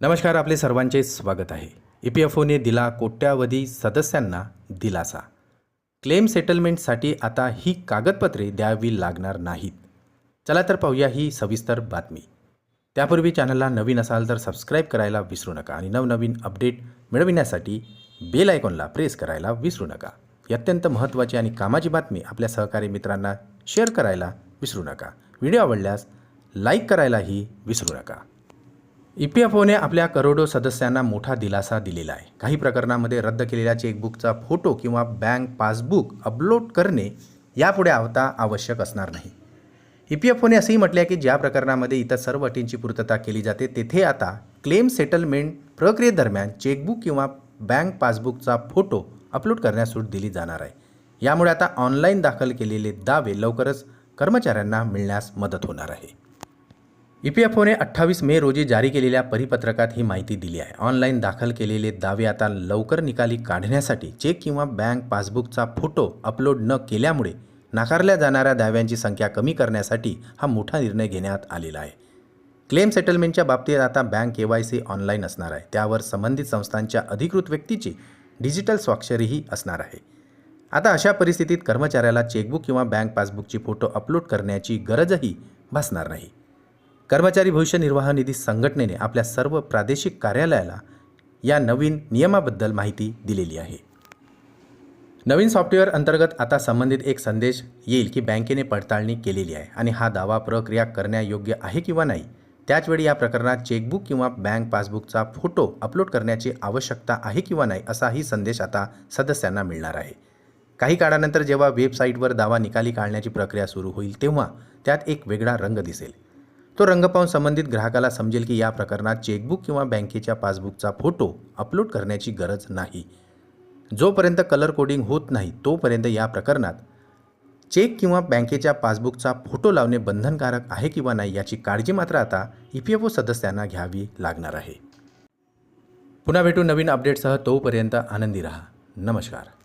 नमस्कार आपले सर्वांचे स्वागत आहे. ई पी एफ ओने दिला कोट्यावधी सदस्यांना दिलासा. क्लेम सेटलमेंटसाठी आता ही कागदपत्रे द्यावी लागणार नाहीत. चला तर पाहूया ही सविस्तर बातमी. त्यापूर्वी चॅनलला नवीन असाल तर सबस्क्राईब करायला विसरू नका आणि नवनवीन अपडेट मिळविण्यासाठी बेल आयकॉनला प्रेस करायला विसरू नका. ही अत्यंत महत्त्वाची आणि कामाची बातमी आपल्या सहकारी मित्रांना शेअर करायला विसरू नका. व्हिडिओ आवडल्यास लाईक करायलाही विसरू नका. ई पी एफ ओने आपल्या करोडो सदस्यांना मोठा दिलासा दिलेला आहे. काही प्रकरणामध्ये रद्द केलेल्या चेकबुकचा फोटो किंवा बँक पासबुक अपलोड करणे यापुढे आता आवश्यक असणार नाही. ई पी एफ ओने असंही म्हटले आहे की ज्या प्रकरणामध्ये इतर सर्व अटींची पूर्तता केली जाते तेथे आता क्लेम सेटलमेंट प्रक्रियेदरम्यान चेकबुक किंवा बँक पासबुकचा फोटो अपलोड करण्यास सूट दिली जाणार आहे. यामुळे आता ऑनलाईन दाखल केलेले दावे लवकरच कर्मचाऱ्यांना मिळण्यास मदत होणार आहे. ई पी एफ ओने अठ्ठावीस मे रोजी जारी केलेल्या परिपत्रकात ही माहिती दिली आहे. ऑनलाईन दाखल केलेले दावे आता लवकर निकाली काढण्यासाठी चेक किंवा बँक पासबुकचा फोटो अपलोड न केल्यामुळे नाकारल्या जाणाऱ्या दाव्यांची संख्या कमी करण्यासाठी हा मोठा निर्णय घेण्यात आलेला आहे. क्लेम सेटलमेंटच्या बाबतीत आता bank K Y C online असणार आहे. त्यावर संबंधित संस्थांच्या अधिकृत व्यक्तीची डिजिटल स्वाक्षरीही असणार आहे. आता अशा परिस्थितीत कर्मचाऱ्याला चेकबुक किंवा बँक पासबुकची फोटो अपलोड करण्याची गरजही भासणार नाही. कर्मचारी भविष्य निर्वाह निधी संघटनेने आपल्या सर्व प्रादेशिक कार्यालयाला या नवीन नियमाबद्दल माहिती दिलेली आहे. नवीन सॉफ्टवेअर अंतर्गत आता संबंधित एक संदेश येईल की बँकेने पडताळणी केलेली आहे आणि हा दावा प्रक्रिया करण्यायोग्य आहे किंवा नाही त्याचवेळी या प्रकरणात चेकबुक किंवा बँक पासबुकचा फोटो अपलोड करण्याची आवश्यकता आहे किंवा नाही असाही संदेश आता सदस्यांना मिळणार आहे. काही काळानंतर जेव्हा वेबसाईटवर दावा निकाली काढण्याची प्रक्रिया सुरू होईल तेव्हा त्यात एक वेगळा रंग दिसेल. तो रंग पाहून संबंधित ग्राहकाला समजेल की या प्रकरणात चेकबुक किंवा बँकेच्या पासबुकचा फोटो अपलोड करण्याची गरज नाही. जोपर्यंत कलर कोडिंग होत नाही तोपर्यंत या प्रकरणात चेक किंवा बँकेच्या पासबुकचा फोटो लावणे बंधनकारक आहे किंवा नाही याची काळजी मात्र आता ई पी एफ ओ सदस्यांना घ्यावी लागणार आहे. पुन्हा भेटू नवीन अपडेटसह तोपर्यंत आनंदी रहा. नमस्कार.